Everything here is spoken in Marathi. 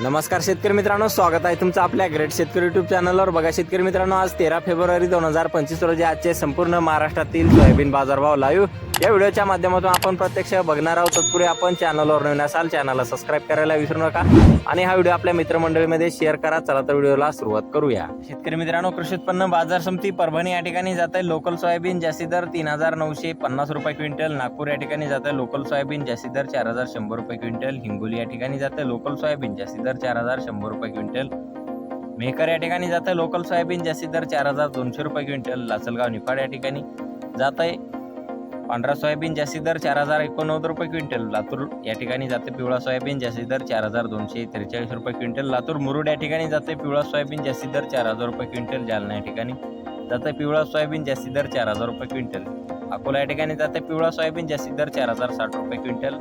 नमस्कार शेतकरी मित्रांनो स्वागत आहे तुमचं आपल्या ग्रेट शेतकरी युट्यूब चॅनलवर बघा शेतकरी मित्रांनो आज तेरा फेब्रुवारी दोन हजार पंचवीस रोजी आजचे संपूर्ण महाराष्ट्रातील सोयाबीन बाजारभाव लाईव्ह या व्हिडिओच्या माध्यमातून आपण प्रत्यक्ष बघणार आहोत तत्पूर्वी आपण चॅनलवर नवीन असाल चॅनलला सबस्क्राईब करायला विसरू नका. आणि हा व्हिडिओ आपल्या मित्रमंडळीमध्ये शेअर करा चला तर व्हिडिओला सुरुवात करूया. शेतकरी मित्रांनो कृषी उत्पन्न बाजार समिती परभणी या ठिकाणी जात आहे लोकल सोयाबीन जास्ती दर तीन हजार नऊशे पन्नास रुपये क्विंटल. नागपूर या ठिकाणी जात आहे लोकल सोयाबीन जास्ती दर चार हजार शंभर रुपये क्विंटल. हिंगोली या ठिकाणी जात आहे लोकल सोयाबीन जास्ती दर चार हजार शंभर रुपये क्विंटल. मेहकर या ठिकाणी जात आहे लोकल सोयाबीन जास्ती दर चार हजार दोनशे रुपये क्विंटल. लासलगाव निफाड या ठिकाणी जात आहे पांढरा सोयाबीन जास्ती दर चार हजार एकोणनव्वद रुपये क्विंटल. लातूर या ठिकाणी जाते पिवळा सोयाबीन जास्ती दर चार हजार दोनशे त्रेचाळीस रुपये क्विंटल. लातूर मुरुड या ठिकाणी जाते पिवळा सोयाबीन जास्ती दर चार हजार रुपये क्विंटल. जालना या ठिकाणी जाते पिवळा सोयाबीन जास्ती दर चार हजार रुपये क्विंटल. अकोला या ठिकाणी जाते पिवळा सोयाबीन जास्ती दर चार हजार साठ रुपये क्विंटल.